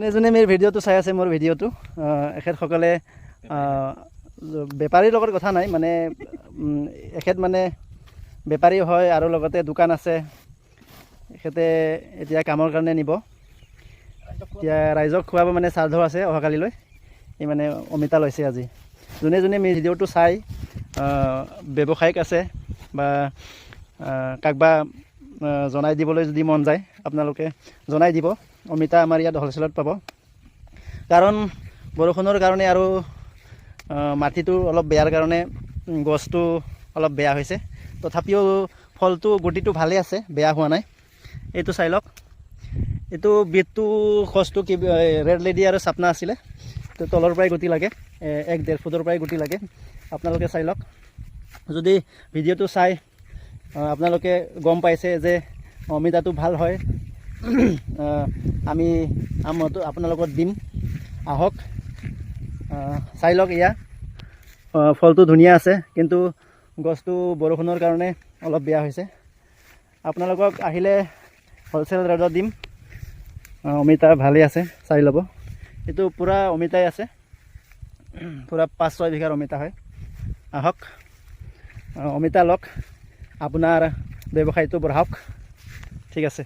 যোনে মোৰ ভিডিঅ'টো চাই আছে মোৰ ভিডিঅ'টো এখেতসকলে বেপাৰীৰ লগত কথা নাই মানে এখেত মানে বেপাৰী হয় আৰু লগতে দোকান আছে, এখেতে এতিয়া কামৰ কাৰণে নিব। এতিয়া ৰাইজক খুৱাব মানে শ্ৰাদ্ধ আছে অহাকালিলৈ, এই মানে অমিতা লৈছে আজি। যোনে যোনে মোৰ ভিডিঅ'টো চাই ব্যৱসায়িক আছে বা কাকবা জনাই দিবলৈ যদি মন যায় আপোনালোকে জনাই দিব। অমিতা আমাৰ ইয়াত হ'লচেলত পাব। কাৰণ বৰষুণৰ কাৰণে আৰু মাটিটো অলপ বেয়াৰ কাৰণে গছটো অলপ বেয়া হৈছে। তথাপিও ফলটো গুটিটো ভালেই আছে বেয়া হোৱা নাই। এইটো চাই লওক। এইটো বিটটো খচটো কি ৰেড লেডি আৰু চাপনা আছিলে। তো তলৰ পৰাই গুটি লাগে এক ডেৰ ফুটৰ পৰাই গুটি লাগে। আপোনালোকে চাই লওক। যদি ভিডিঅ'টো চাই আপোনালোকে গম পাইছে যে অমিতাটো ভালো হয়। আমি আমতো আপোনালোকক দিম। আহক। চাই লওক এয়া। ফলটো ধুনীয়া আছে, কিন্তু গছটো বৰষুণৰ কাৰণে অলপ বেয়া হৈছে। আপোনালোকক আহিলে হ'লচেল ৰেটত দিম। অমিতা ভালেই আছে, চাই ল'ব। এইটো পূৰা অমিতাই আছে। পূৰা পাঁচ ছয় বিঘাৰ অমিতা হয়। আহক। অমিতা লওক। আপোনাৰ ব্যৱসায়টো বঢ়াওক। ঠিক আছে।